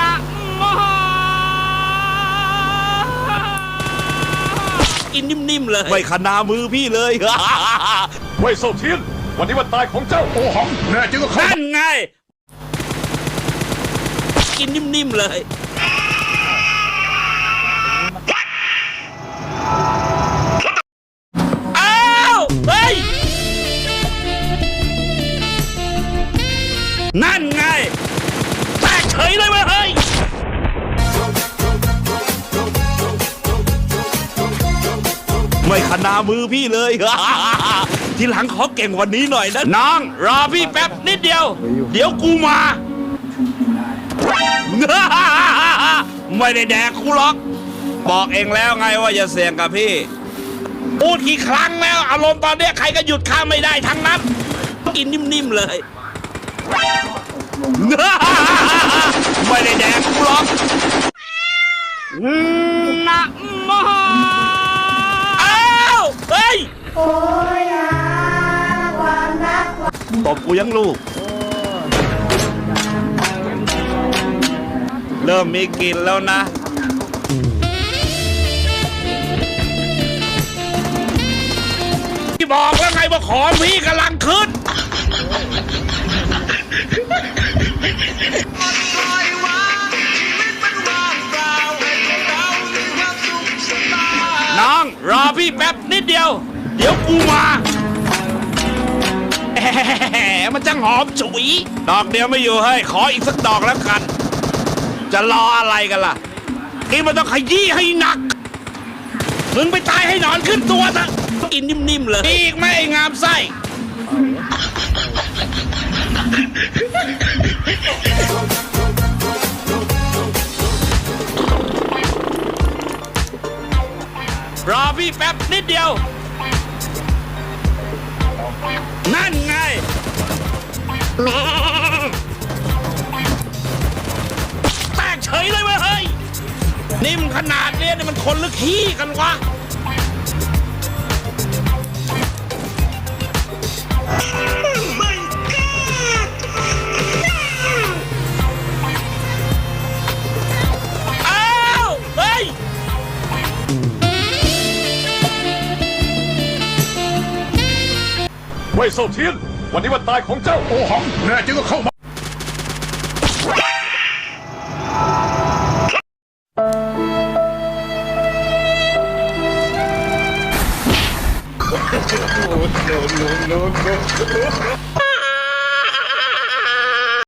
นะโมกินนิ่มๆเลยไม่ขนามือพี่เลย เว่ยโซเทียนวันนี้วันตายของเจ้าโอหังแน่จริงก็เข้านั่นไง กินนิ่มๆเลย นั่นไงแตกเฉยเลยเว้ยเฮ้ยไม่ขนามือพี่เลย ทีหลังขอเก่งกวันนี้หน่อยนะ น้อง รอพี่แป๊บนิดเดียว เดี๋ยวกูมา ไม่ได้แดกกูหรอก บอกเองแล้วไงว่าอย่าเสี่ยงกับพี่ พูดกี่ครั้งแล้ว อารมณ์ตอนเนี้ยใครก็หยุดข้าไม่ได้ทั้งนั้น กินนิ่มๆเลย ไม่ได้แดกกูหรอกนะโมอ้าวเฮ้ยตบกูยังลูก เริ่มมีกลิ่นแล้วนะ ที่บอกแล้วไงว่าขอพี่กำลังขึ้นน้ พี่แป๊บนิดเดียว เดี๋ยวกูมาแหมมันจะหอมฉุย ดอกเดียวไม่อยู่ให้ยขออีกสักดอกแล้วกัน จะรออะไรกันล่ะนี่มันต้องขยี้ให้หนัก มึงไปตายให้หนอนขึ้นตัวเถอะกินนิ่มๆเลยมีอีกไหมไอ้งามไส้ รอพี่แป๊บนิดเดียว นั่นไงแตกเฉยเลยเว้ยเฮ้ย นิ่มขนาดเนี้ยนี่มันคนหรือขี้กันวะ เว่ยโซเทียน วันนี้วันตายของเจ้าโอหัง แน่จริงก็เข้ามาอ